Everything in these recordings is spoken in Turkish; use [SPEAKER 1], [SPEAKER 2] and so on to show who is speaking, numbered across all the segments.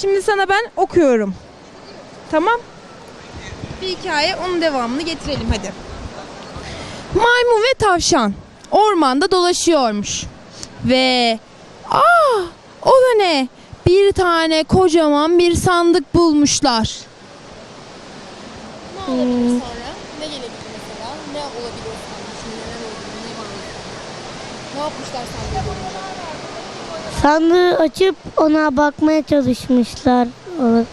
[SPEAKER 1] Şimdi sana ben okuyorum. Tamam? Bir hikaye onun devamını getirelim hadi. Maymun ve tavşan ormanda dolaşıyormuş. Ve aa o da ne? Bir tane kocaman bir sandık bulmuşlar. Ne olabilir sonra? Ne gelebilir mesela? Ne olabilir içinde? Neler olabilir? Ne var? Ne yapmışlar sandığı?
[SPEAKER 2] Sandığı açıp ona bakmaya çalışmışlar.
[SPEAKER 1] Açamamışlar.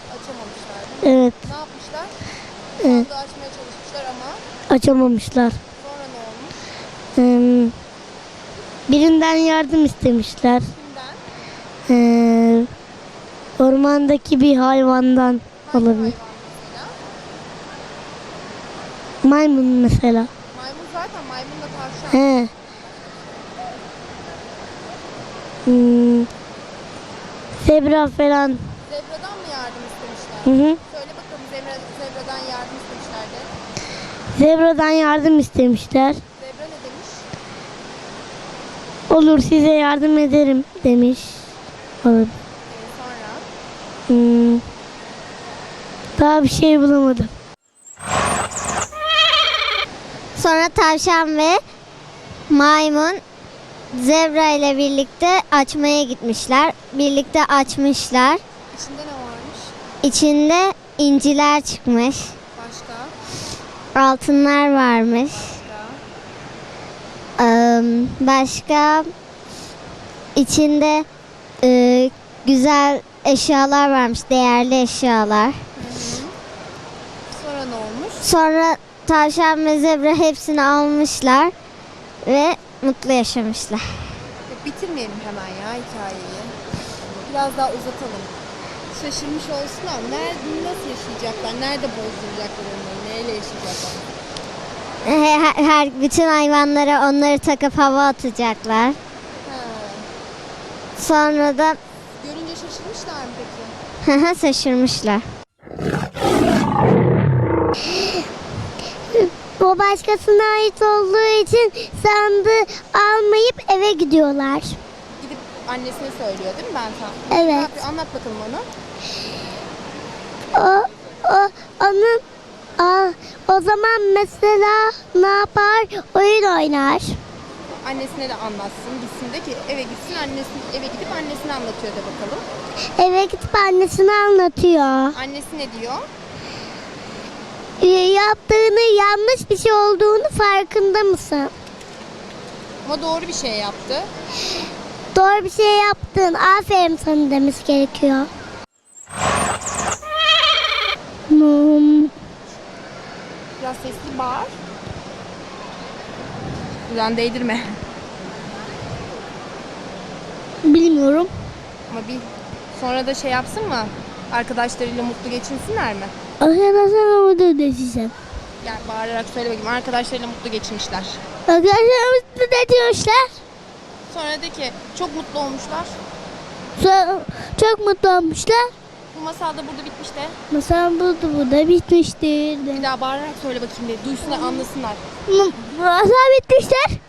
[SPEAKER 2] Evet,
[SPEAKER 1] Ne yapmışlar?
[SPEAKER 2] Evet.
[SPEAKER 1] Sandığı açmaya çalışmışlar ama
[SPEAKER 2] açamamışlar.
[SPEAKER 1] sonra ne olmuş?
[SPEAKER 2] Birinden yardım istemişler.
[SPEAKER 1] Kimden?
[SPEAKER 2] Ee, ormandaki bir hayvandan
[SPEAKER 1] Hangi
[SPEAKER 2] olabilir.
[SPEAKER 1] hayvan mesela?
[SPEAKER 2] Maymun mesela.
[SPEAKER 1] Maymun zaten maymun da tavşan.
[SPEAKER 2] He. Hmm, zebra falan.
[SPEAKER 1] Zebradan mı yardım istemişler?
[SPEAKER 2] Hı hı.
[SPEAKER 1] Söyle bakalım zebra, zebradan yardım istemişler de.
[SPEAKER 2] Zebradan yardım istemişler.
[SPEAKER 1] Zebra ne demiş?
[SPEAKER 2] Olur size yardım ederim demiş. Olur.
[SPEAKER 1] Ee, sonra
[SPEAKER 2] Hmm, daha bir şey bulamadım.
[SPEAKER 3] Sonra tavşan ve maymun zebra ile birlikte açmaya gitmişler. Birlikte açmışlar.
[SPEAKER 1] içinde ne varmış?
[SPEAKER 3] İçinde inciler çıkmış.
[SPEAKER 1] Başka?
[SPEAKER 3] Altınlar varmış.
[SPEAKER 1] Başka?
[SPEAKER 3] Ee, başka içinde e, güzel eşyalar varmış. Değerli eşyalar.
[SPEAKER 1] Sonra ne olmuş?
[SPEAKER 3] Sonra tavşan ve zebra hepsini almışlar ve mutlu yaşamışlar.
[SPEAKER 1] Ya bitirmeyelim hemen ya hikayeyi. Biraz daha uzatalım. Şaşırmış olsunlar. Nerede, nasıl yaşayacaklar? Nerede bozduracaklar onları? Neyle yaşayacaklar?
[SPEAKER 3] Her, her bütün hayvanlara onları takıp hava atacaklar.
[SPEAKER 1] Ha.
[SPEAKER 3] Sonra da
[SPEAKER 1] Görünce şaşırmışlar mı peki?
[SPEAKER 3] şaşırmışlar. O başkasına ait olduğu için sandığı almayıp eve gidiyorlar.
[SPEAKER 1] Gidip annesine söylüyor değil mi ben tam?
[SPEAKER 3] Evet.
[SPEAKER 1] Ne yapıyor? Anlat bakalım onu.
[SPEAKER 3] O, o onun Aa, o zaman mesela ne yapar? Oyun oynar.
[SPEAKER 1] Annesine de anlatsın. Gitsin de ki eve gitsin annesine eve gidip annesine anlatıyor da bakalım.
[SPEAKER 3] Eve gidip annesine anlatıyor.
[SPEAKER 1] Annesi ne diyor?
[SPEAKER 3] Yaptığını yanlış bir şey olduğunu farkında mısın?
[SPEAKER 1] Ama doğru bir şey yaptı.
[SPEAKER 3] Doğru bir şey yaptın. Aferin sana demesi gerekiyor. Hmm,
[SPEAKER 1] Biraz sesli bağır. Buradan değdirme.
[SPEAKER 2] Bilmiyorum.
[SPEAKER 1] Ama bir sonra da şey yapsın mı? Arkadaşlarıyla mutlu geçinsinler mi?
[SPEAKER 2] Arkadaşlar ama da desem.
[SPEAKER 1] Gel bağırarak söyle bakayım. Arkadaşlarıyla mutlu geçinmişler.
[SPEAKER 2] Arkadaşlarımız ne diyorlar?
[SPEAKER 1] Sonra de ki çok mutlu olmuşlar.
[SPEAKER 2] Çok, çok mutlu olmuşlar.
[SPEAKER 1] Bu masal da burada bitmiş de.
[SPEAKER 2] Masal burada burada bitmiştir.
[SPEAKER 1] Bir daha bağırarak söyle bakayım de. Duysunlar anlasınlar.
[SPEAKER 2] Masal bitmiştir.